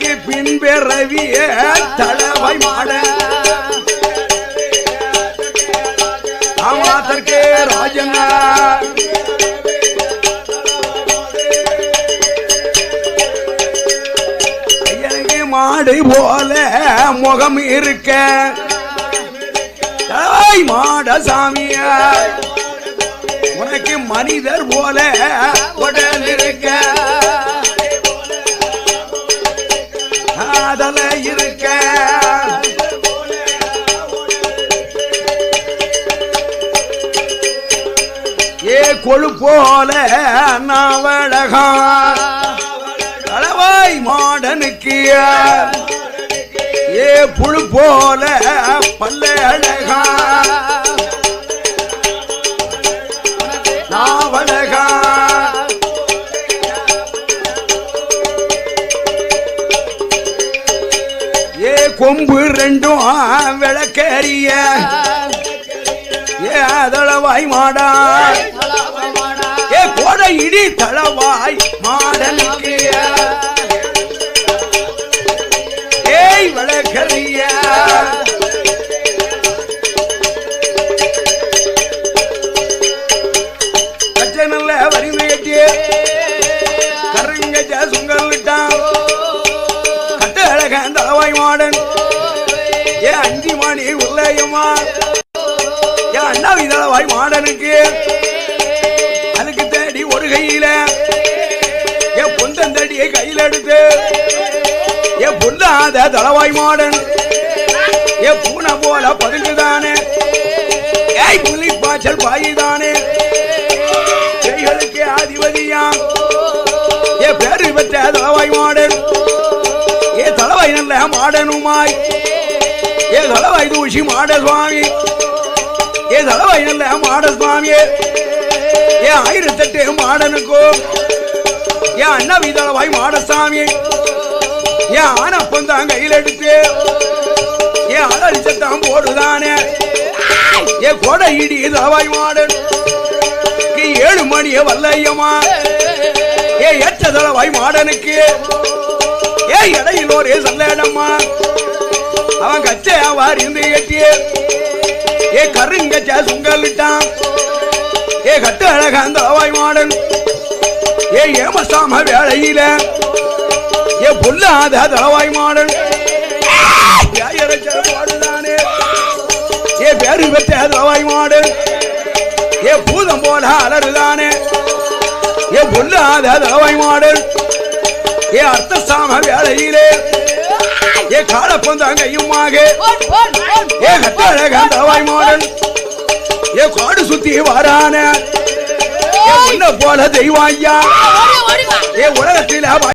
எனக்கு பின்பிறவிய தளவை மாட. ஆமாத்தற்கே ராஜனா எனக்கு மாடு போல முகம் இருக்க. தலை மாட சாமியா உனக்கு மனிதர் போல உடல் இருக்க. காதல இருக்க. ஏ கொழு போல நாவழகம் அளவாய் மாடனுக்கு ஏ. புழு போல பல்ல அழகா நாவழ கொம்பு ரெண்டும் விளக்கறிய. ஏ அதளவாய் மாடா. ஏ கோடை இடி தளவாய். வாய் மாடனுக்கு. அதுக்கு தேடி ஒரு கையில என் பொந்தன் தடியை கையில் எடுத்து ஏ பொல்லாத தளவாய் மாடன் என் பூனை போல பதுங்குதானே ஏய் புலி பாய்ச்சல் பாயுதானே. கைகளுக்கு அதிபதியா ஏ பேரு பெற்ற தளவாய் மாடன் ஏ தளவாய் நல்ல மாடனுமாய். ஏ தளவாய் தூஷி மாட சுவாமி. ஏ தளவாய் மாட சுவாமியே ஏ ஆயிரத்தெட்டு மாடனுக்கோ ஏ அண்ணவி தளவாய் மாடசாமி ஏ ஆனப்பந்தான் கையில் எடுத்து ஏ அலரிச்சத்தான் போடுதானே ஏ கொடை இடி தலவாய் மாடன் ஏழு மணிய வல்லையம்மா ஏ ஏற்ற தலவாய் மாடனுக்கு ஏ இடையில் ஒரே சல்லடம்மா அவன் கச்சை வாரி இருந்து கட்டியே ஏ கருங்கச்ச சுங்கலிட்டான் ஏ கட்டு அழகான் தளவாய் மாடன். ஏ ஏமசாம வேளையில. ஏ பொல்லாத தளவாய் மாடன். பாடுதானே ஏ பேரு பெற்ற தளவாய் மாடன். ஏ பூதம் போல அலறுதானே. ஏ பொல்லாத தளவாய் மாடன். ஏ அர்த்த சாம வேளையிலே. ஏ காலப்பந்தான் கையுமாக ஏ கட்டழகன் தளவாய் மாடன் ஏ காடு சுத்தி வரான. ஏ உன்னை போல தெய்வம் ஐயா ஏ உலகத்தில்